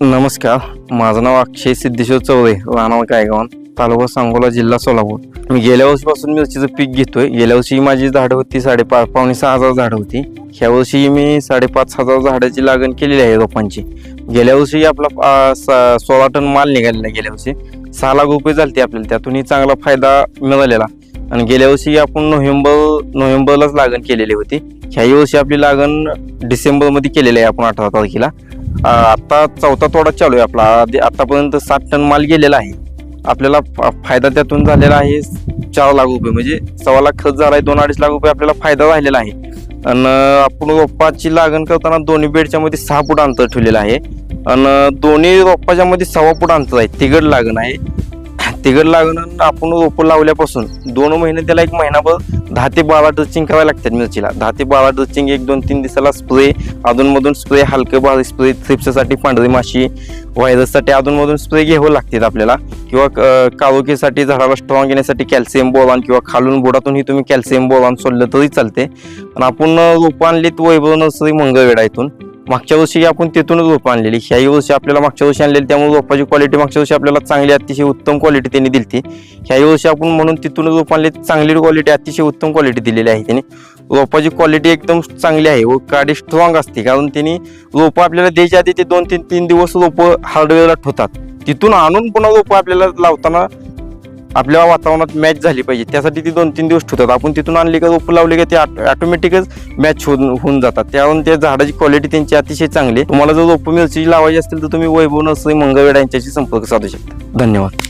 नमस्कार माझं नाव अक्षय सिद्धेश्वर चौधरी राहणार गायगावन तालुका सांगोला जिल्हा सोलापूर. मी गेल्या वर्षीपासून मिरचीचं पीक घेतोय. गेल्या वर्षी माझी झाडं होती साडेपाच पावणे सहा हजार झाडं होती. ह्या वर्षी मी साडेपाच हजार झाडाची लागण केलेली आहे रोपांची. गेल्या वर्षी आपला सोळा टन माल निघालेला आहे गेल्या वर्षी. सहा लाख रुपये झालते आपल्याला. त्यातूनही चांगला फायदा मिळालेला. आणि गेल्या वर्षी आपण नोव्हेंबर नोव्हेंबरलाच लागण केलेली होती. ह्याही वर्षी आपली लागण डिसेंबरमध्ये केलेली आहे आपण अठरा तारखेला. आता चौथा तोडा चालू आहे आपला. आधी- आतापर्यंत सात टन माल गेलेला आहे. आपल्याला फा- फायदा त्यातून झालेला आहे चार लाख रुपये. म्हणजे सव्वा लाख खर्च झाला आहे दोन अडीच लाख रुपये आपल्याला फायदा झालेला आहे. आणि आपण रोपाची लागण करताना दोन्ही बेडच्या मध्ये सहा फूट अंतर ठेवलेलं आहे. आणि दोन्ही रोपाच्या मध्ये सव्वा फूट अंतर आहे. तिघड लागण आहे. तिगड लागून आपण रोपं लावल्यापासून दोन महिने त्याला एक महिनाभर दहा ते बारा ड्रचिंग करायला लागतात मिरचीला. दहा ते बारा ड्रचिंग एक दोन तीन दिवसाला स्प्रे अधूनमधून स्प्रे हलके बारीक स्प्रे थ्रिप्ससाठी पांढरी माशी व्हायरससाठी अधूनमधून स्प्रे घ्यावं लागतात आपल्याला. किंवा अं, काळोखीसाठी झाडाला स्ट्रॉंग येण्यासाठी कॅल्शियम बोलान किंवा खालून बुडातूनही तुम्ही कॅल्शियम बोलान सोडलं तरी चालते. पण आपण रोपं आणलीत वैभव नर्सरी मंगळवेडा इथून. मागच्या वर्षी आपण तिथूनच रोपं आणलेली ह्याही वर्षी आपल्याला मागच्या वर्षी आणलेली त्यामुळे रोपाची क्वालिटी मागच्या वर्षी आपल्याला चांगली अतिशय उत्तम क्वालिटी त्यांनी दिली ह्याही वर्षी आपण म्हणून तिथूनच रोपं आणली चांगली क्वालिटी अतिशय उत्तम क्वालिटी दिलेली आहे त्यांनी. रोपाची क्वालिटी एकदम चांगली आहे व काडी स्ट्रॉंग असते कारण त्यांनी रोपं आपल्याला द्यायच्या आधी ते दोन तीन तीन दिवस रोपं हार्डवेअरला ठेवतात. तिथून आणून पुन्हा रोपं आपल्याला लावताना आपल्या वातावरणात मॅच झाली पाहिजे. त्यासाठी ती दोन तीन दिवस ठेवतात. आपण तिथून आणली का रोपं लावली का ते ऑटोमॅटिकच मॅच होऊन होऊन जातात. त्यावरून त्या झाडाची क्वालिटी त्यांची अतिशय चांगली आहे. तुम्हाला जर रोपं मिरची लावायची असतील तर तुम्ही वैभव नर्सरी मंगळवेडा यांच्याशी संपर्क साधू शकता. धन्यवाद.